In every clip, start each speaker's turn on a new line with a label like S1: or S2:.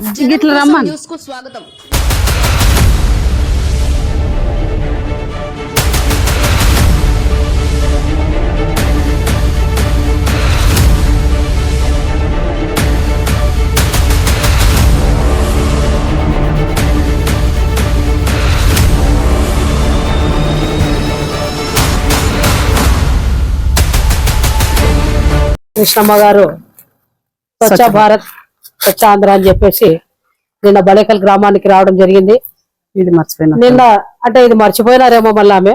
S1: గిట్ల రమ్మను.
S2: న్యూస్కు స్వాగతం.
S3: కృష్ణమ్మ గారు స్వచ్ఛ భారత్ స్వచ్ఛ ఆంధ్ర అని చెప్పేసి నిన్న బలేకల్ గ్రామానికి రావడం జరిగింది.
S1: ఇది మర్చిపోయినా.
S3: నిన్న అంటే ఇది మర్చిపోయినారేమో మళ్ళీ ఆమె.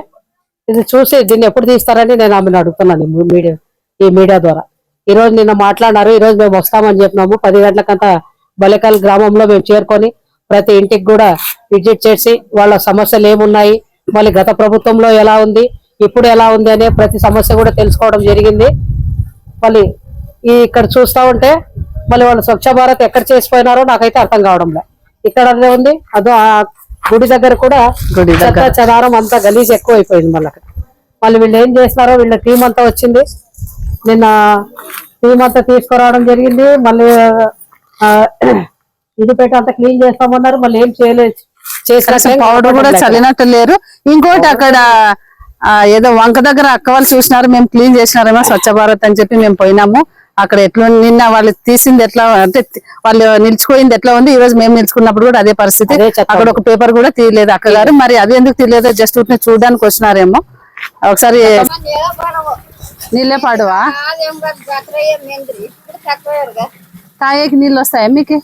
S3: ఇది చూసి దీన్ని ఎప్పుడు తీస్తారని నేను ఆమెను అడుగుతున్నాను మీడియా ఈ మీడియా ద్వారా. ఈ రోజు నిన్న మాట్లాడినారు ఈ రోజు మేము వస్తామని చెప్పినాము. పది గంటలకంతా బలేకల్ గ్రామంలో మేము చేరుకొని ప్రతి ఇంటికి కూడా విజిట్ చేసి వాళ్ళ సమస్యలు ఏమున్నాయి మళ్ళీ గత ప్రభుత్వంలో ఎలా ఉంది ఇప్పుడు ఎలా ఉంది అనే ప్రతి సమస్య కూడా తెలుసుకోవడం జరిగింది. మళ్ళీ ఈ ఇక్కడ చూస్తా ఉంటే మళ్ళీ వాళ్ళు స్వచ్ఛ భారత్ ఎక్కడ చేసిపోయినారో నాకైతే అర్థం కావడం లే. ఇక్కడ అదే ఉంది అదో ఆ గుడి దగ్గర కూడా
S1: గుడి
S3: చెత్త
S1: దగ్గర.
S3: చెదారం అంతా గలీజ్ ఎక్కువ అయిపోయింది మళ్ళీ. మళ్ళీ వీళ్ళు ఏం చేస్తున్నారో వీళ్ళ టీం అంతా వచ్చింది. నిన్న టీం అంతా తీసుకురావడం జరిగింది. మళ్ళీ ఇది పెట్టి అంతా క్లీన్ చేస్తామన్నారు. మళ్ళీ ఏం చేయలేదు చేసిన
S1: పౌడర్ కూడా చల్లినట్టు లేరు. ఇంకోటి అక్కడ ఏదో వంక దగ్గర అక్క వాళ్ళు చూసినారు మేము క్లీన్ చేసినారేమో స్వచ్ఛ భారత్ అని చెప్పి మేము పోయినాము. అక్కడ ఎట్లా నిన్న వాళ్ళు తీసింది ఎట్లా అంటే వాళ్ళు నిల్చుకోయింది ఎట్లా ఉంది ఈ రోజు మేము నిల్చుకున్నప్పుడు కూడా అదే పరిస్థితి. అక్కడ ఒక పేపర్ కూడా తీయలేదు అక్క గారు. మరి అది ఎందుకు తీయలేదో? జస్ట్ ఊరికే చూడడానికి వచ్చినారేమో. ఒకసారి నీళ్ళే పాడువా. తాగేకి నీళ్ళు వస్తాయా మీకు?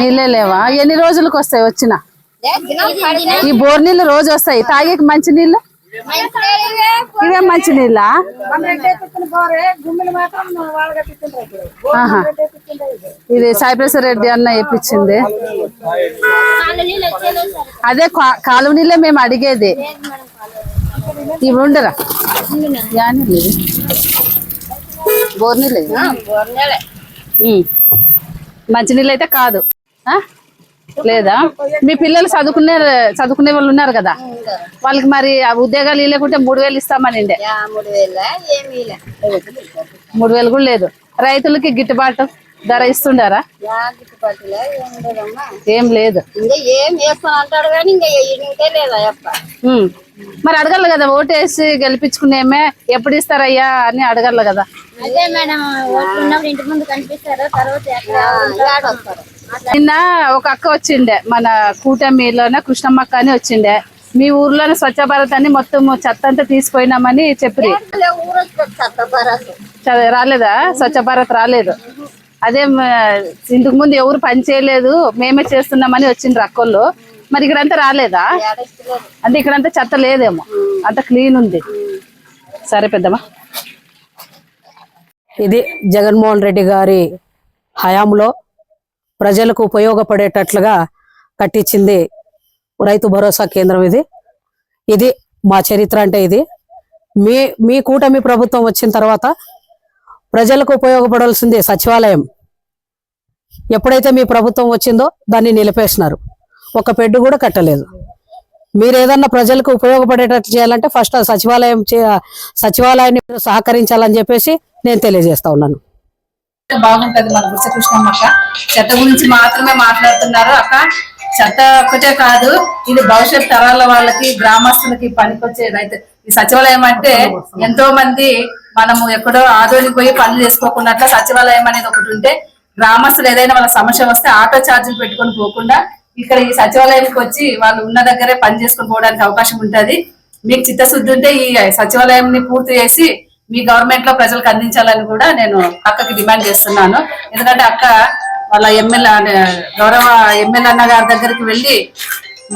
S4: నీళ్ళే లేవు.
S1: ఎన్ని రోజులకు వస్తాయి వచ్చిన? ఈ బోర్ నీళ్ళు రోజు వస్తాయి. తాగేకి మంచి నీళ్ళు?
S4: ఇవే
S1: మంచి నీళ్ళా? ఆహా. ఇది సాయిప్రస రెడ్డి అన్న ఇప్పించింది. అదే కా- కాలువ నీళ్ళే మేము అడిగేది. ఇవి ఉండరా? బోర్ నీళ్ళు. మంచి నీళ్ళు అయితే కాదు. ఆ? లేదా? మీ పిల్లలు చదువుకునే చదువుకునే వాళ్ళు ఉన్నారు కదా? వాళ్ళకి మరి ఆ ఉద్యోగాలు లేకుంటే మూడు వేలు ఇస్తామనిండే
S4: యా, మూడు వేల?
S1: కూడా లేదు. రైతులకి గిట్టుబాటు ధర ఇస్తుండారా?
S4: ఏం
S1: లేదు. మరి అడగల కదా ఓటేసి గెలిపించుకునేమే ఎప్పుడు ఇస్తారయ్యా అని అడగల కదా?
S4: అదే మేడం ఇంటి ముందు కనిపిస్తారు తర్వాత
S1: నిన్న ఒక అక్క వచ్చిండే మన కూటమిలోనే కృష్ణమ్మ అక్క అని వచ్చిండే. మీ ఊర్లోనే స్వచ్ఛ భారత్ అని మొత్తం చెత్త అంతా తీసిపోయినామని చెప్పి రాలేదా? స్వచ్ఛ భారత్ రాలేదు. అదే ఇంతకు ముందు ఎవరు పని చేయలేదు మేమే చేస్తున్నామని వచ్చిండ్రు అక్కోళ్ళు. మరి ఇక్కడంతా రాలేదా? అంటే ఇక్కడంతా చెత్త లేదేమో. అంత క్లీన్ ఉంది. సరే పెద్దమ్మా.
S3: ఇది జగన్మోహన్ రెడ్డి గారి హయాంలో ప్రజలకు ఉపయోగపడేటట్లుగా కట్టించింది రైతు భరోసా కేంద్రం ఇది. ఇది మా చరిత్ర అంటే ఇది. మీ మీ కూటమి ప్రభుత్వం వచ్చిన తర్వాత ప్రజలకు ఉపయోగపడాల్సింది సచివాలయం. ఎప్పుడైతే మీ ప్రభుత్వం వచ్చిందో దాన్ని నిలిపేసినారు. ఒక పెడ్డు కూడా కట్టలేదు. మీరు ఏదన్నా ప్రజలకు ఉపయోగపడేటట్లు చేయాలంటే ఫస్ట్ సచివాలయం చే- సచివాలయాన్ని సహకరించాలని చెప్పేసి నేను తెలియజేస్తా ఉన్నాను.
S1: బాగుంటది మన బుచ్చకృష్ణమ్మ అక్క. చెత్త గురించి మాత్రమే మాట్లాడుతున్నారు అక్క. చెత్త ఒక్కటే కాదు ఇది భవిష్యత్ తరాల వాళ్ళకి గ్రామస్తులకి పనికొచ్చే రైతు. ఈ సచివాలయం అంటే ఎంతో మంది మనము ఎక్కడో ఆదోని పోయి పనులు చేసుకోకుండా సచివాలయం అనేది ఒకటి ఉంటే గ్రామస్తులు ఏదైనా వాళ్ళ సమస్య వస్తే ఆటో ఛార్జీలు పెట్టుకొని పోకుండా ఇక్కడ ఈ సచివాలయానికి వచ్చి వాళ్ళు ఉన్న దగ్గరే పని చేసుకొని పోవడానికి అవకాశం ఉంటది. మీకు చిత్తశుద్ధి ఉంటే ఈ సచివాలయం ని పూర్తి చేసి మీ గవర్నమెంట్లో ప్రజలకు అందించాలని కూడా నేను అక్కకి డిమాండ్ చేస్తున్నాను. ఎందుకంటే అక్క వాళ్ళ ఎమ్మెల్యే గౌరవ ఎమ్మెల్యే అన్న గారి దగ్గరికి వెళ్ళి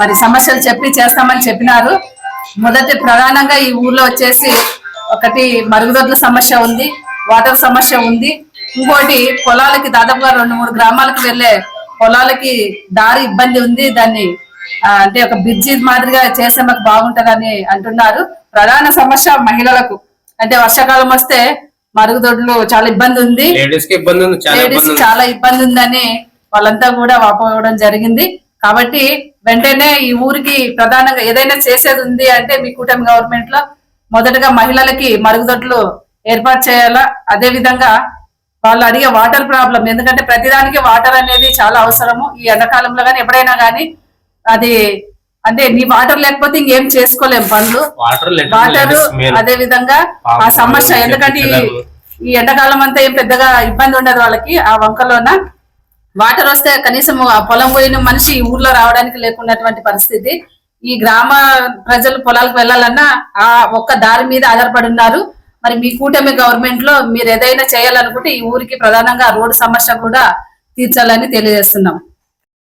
S1: మరి సమస్యలు చెప్పి చేస్తామని చెప్పినారు. మొదటి ప్రధానంగా ఈ ఊర్లో వచ్చేసి ఒకటి మరుగుదొడ్ల సమస్య ఉంది వాటర్ సమస్య ఉంది. ఇంకోటి పొలాలకి దాదాపుగా రెండు మూడు గ్రామాలకు వెళ్ళే పొలాలకి దారి ఇబ్బంది ఉంది. దాన్ని అంటే ఒక బ్రిడ్జి మాదిరిగా చేస్తే మాకు బాగుంటదని అంటున్నారు. ప్రధాన సమస్య మహిళలకు. అంటే వర్షాకాలం వస్తే మరుగుదొడ్లు చాలా ఇబ్బంది ఉంది.
S5: లేడీస్కి ఇబ్బంది ఉంది చాలా
S1: లేడీస్
S5: ఇబ్బంది ఉంది.
S1: చాలా ఇబ్బంది ఉందని వాళ్ళంతా కూడా వాపోవడం జరిగింది. కాబట్టి వెంటనే ఈ ఊరికి ప్రధానంగా ఏదైనా చేసేది ఉంది అంటే మీ కూటమి గవర్నమెంట్లో మొదటగా మహిళలకి మరుగుదొడ్లు ఏర్పాటు చేయాలా? అదే విధంగా వాళ్ళు అడిగే వాటర్ ప్రాబ్లం ఎందుకంటే ప్రతిదానికి వాటర్ అనేది చాలా అవసరము. ఈ ఎండాకాలంలో కానీ ఎప్పుడైనా కానీ అది అంటే నీ వాటర్ లేకపోతే ఇంకేం చేసుకోలేం పనులు
S2: వాటర్
S1: అదే విధంగా ఆ సమస్య ఎందుకంటే ఈ- ఎండాకాలం అంతా ఏం పెద్దగా ఇబ్బంది ఉండదు వాళ్ళకి ఆ వంకలోన వాటర్ వస్తే కనీసం ఆ పొలం పోయిన మనిషి ఈ ఊర్లో రావడానికి లేకున్నటువంటి పరిస్థితి. ఈ గ్రామ ప్రజలు పొలాలకు వెళ్ళాలన్నా ఆ ఒక్క దారి మీద ఆధారపడి ఉన్నారు. మరి మీ కూటమి గవర్నమెంట్లో మీరు ఏదైనా చేయాలనుకుంటే ఈ ఊరికి ప్రధానంగా రోడ్డు సమస్య కూడా తీర్చాలని తెలియజేస్తున్నాం.